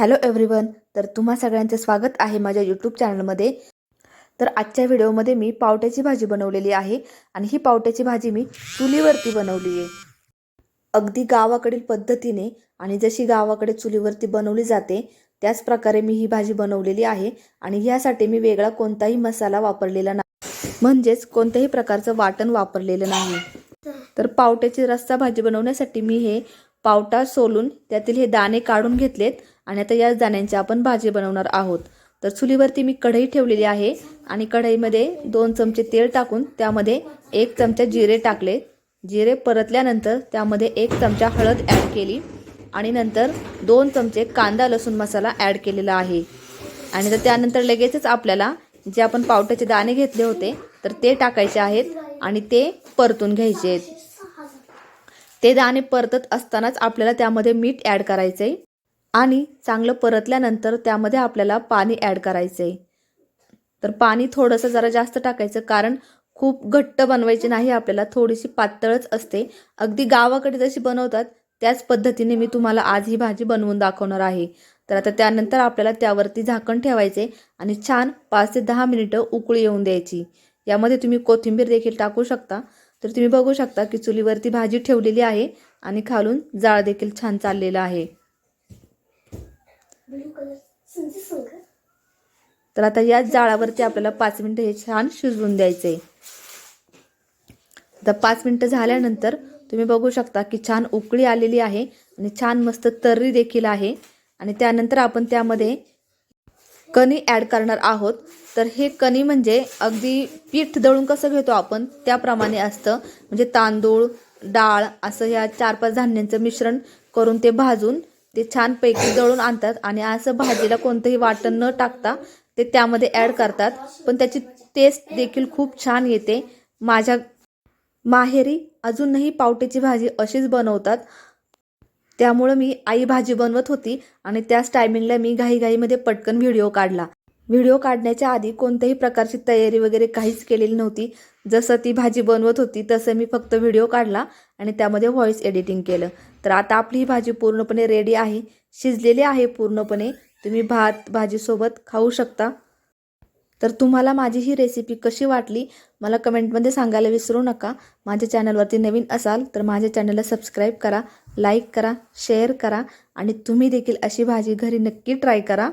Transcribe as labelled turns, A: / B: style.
A: Hello everyone तर तुम्हा सगळ्यांचं स्वागत आहे माझ्या यूट्यूब चॅनलमध्ये तर आजच्या व्हिडिओमध्ये मी पावट्याची भाजी बनवलेली आहे आणि ही पावट्याची भाजी मी चुलीवरती बनवली आहे. अगदी गावाकडील पद्धतीने आणि जशी गावाकडे चुलीवरती बनवली जाते त्याच प्रकारे मी ही भाजी बनवलेली आहे आणि ह्यासाठी मी वेगळा कोणताही मसाला वापरलेला नाही. म्हणजेच कोणत्याही प्रकारचं वाटण वापरलेलं नाही. तर पावट्याची रस्सा भाजी बनवण्यासाठी मी हे पावटा सोलून त्यातील हे दाणे काढून घेतलेत आणि आता याच दाण्यांची आपण भाजी बनवणार आहोत. तर चुलीवरती मी कढई ठेवलेली आहे आणि कढईमध्ये दोन चमचे तेल टाकून त्यामध्ये एक चमचा जिरे टाकले. जिरे परतल्यानंतर त्यामध्ये एक चमचा हळद ॲड केली आणि नंतर दोन चमचे कांदा लसूण मसाला ॲड केलेला आहे. आणि तर त्यानंतर लगेचच आपल्याला जे आपण पावट्याचे दाणे घेतले होते तर ते टाकायचे आहेत आणि ते परतून घ्यायचे आहेत. ते दाणे परतत असतानाच आपल्याला त्यामध्ये मीठ ॲड करायचं आहे आणि चांगलं परतल्यानंतर त्यामध्ये आपल्याला पाणी ॲड करायचं. आहे तर पाणी थोडंसं जरा जास्त टाकायचं कारण खूप घट्ट बनवायची नाही आपल्याला थोडीशी पातळच असते. अगदी गावाकडे जशी बनवतात त्याच पद्धतीने मी तुम्हाला आज ही भाजी बनवून दाखवणार आहे. तर आता त्यानंतर आपल्याला त्यावरती झाकण ठेवायचे आणि छान पाच ते दहा मिनिटं उकळी येऊन द्यायची. यामध्ये तुम्ही कोथिंबीर देखील टाकू शकता. तर तुम्ही बघू शकता की चुलीवरती भाजी ठेवलेली आहे आणि खालून जाळ देखील छान चाललेला आहे. तर आता या जाळावरती आपल्याला पाच मिनटं हे छान शिजवून द्यायचे. आता पाच मिनटं झाल्यानंतर तुम्ही बघू शकता की छान उकळी आलेली आहे आणि छान मस्त तर्री देखील आहे. आणि त्यानंतर आपण त्यामध्ये कणी ॲड करणार आहोत. तर हे कणी म्हणजे अगदी पीठ दळून कसं घेतो आपण? त्याप्रमाणे असतं. म्हणजे तांदूळ डाळ असं ह्या चार पाच धान्यांचं मिश्रण करून ते भाजून ते छानपैकी दळून आणतात. आणि असं भाजीला कोणतंही वाटण न टाकता ते त्यामध्ये ॲड करतात. पण त्याची टेस्ट देखील खूप छान येते. माझ्या माहेरी अजूनही पावट्याची भाजी अशीच बनवतात. त्यामुळं मी आई भाजी बनवत होती आणि त्याच टायमिंगला मी घाईघाईमध्ये पटकन व्हिडिओ काढला. व्हिडिओ काढण्याच्या आधी कोणत्याही प्रकारची तयारी वगैरे काहीच केलेली नव्हती. जसं ती भाजी बनवत होती तसं मी फक्त व्हिडिओ काढला आणि त्यामध्ये व्हॉईस एडिटिंग केलं. तर आता आपली ही भाजी पूर्णपणे रेडी आहे शिजलेली आहे पूर्णपणे. तुम्ही भात भाजीसोबत खाऊ शकता. तर तुम्हाला माझी ही रेसिपी कशी वाटली मला कमेंटमध्ये सांगायला विसरू नका. माझ्या चॅनलवरती नवीन असाल तर माझ्या चॅनलला सबस्क्राईब करा लाईक करा शेअर करा आणि तुम्ही देखील अशी भाजी घरी नक्की ट्राय करा.